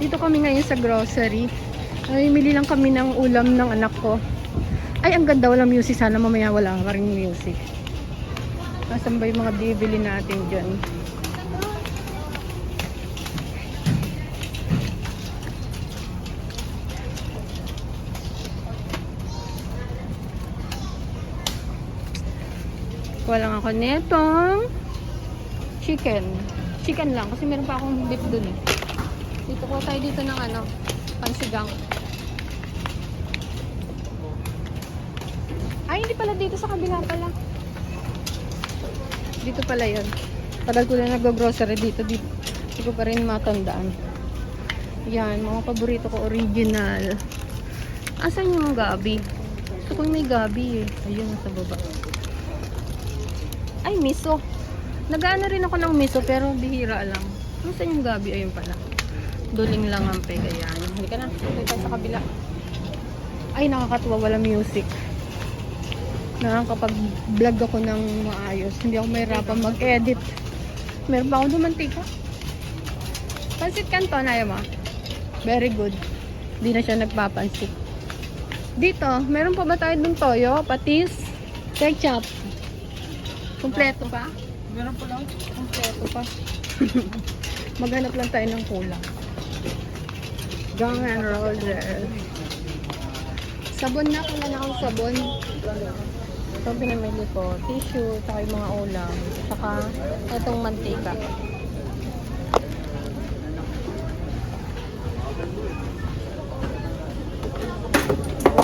Dito kami ngayon sa grocery. Namimili lang kami ng ulam ng anak ko. Ay, ang ganda. Walang music. Sana mamaya wala ka rin music. Nasaan ba yung mga bibili natin dyan? Kuha lang ako netong chicken. Chicken lang. Kasi meron pa akong beef dun eh. Dito ko tayo dito ng ano, pansigang. Ay, hindi pala dito sa kabila pala. Dito pala yun. Tagal ko na nag-grocery dito. Dito. Hindi ko pa rin matandaan. Yan, mga paborito ko original. Asan yung gabi? Gusto ko may gabi eh. Ayun, nasa baba. Ay, miso. Nagaana rin ako ng miso pero bihira lang. Nasaan yung gabi? Ayun pala. Duling lang ang pega yan. Hindi ka na. Dito tayo sa kabila. Ay, nakakatuwa. Wala music. Nakakapag-vlog ako ng maayos. Hindi ako mahirapan mag-edit. Meron pa akong dumantika. Pansit canton, ayaw mo? Very good. Hindi na siya nagpapansit. Dito, meron pa ba tayo ng toyo, patis, ketchup? Kompleto pa? Meron po lang. Kompleto pa. Maghanap lang tayo ng kulang. Gang and Roses. Sabon na, wala na akong sabon. Ito pinamili ko. Tissue, saka yung mga ulam. Saka itong mantika.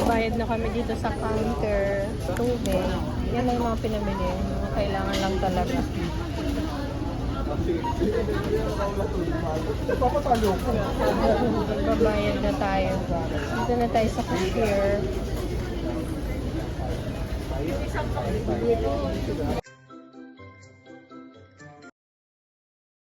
Bayad na kami dito sa counter. Tubig. Yan lang yung mga pinamili. Mga kailangan lang talaga. Papatalo ko. Babayad na tayo. Dito na tayo sa cashier.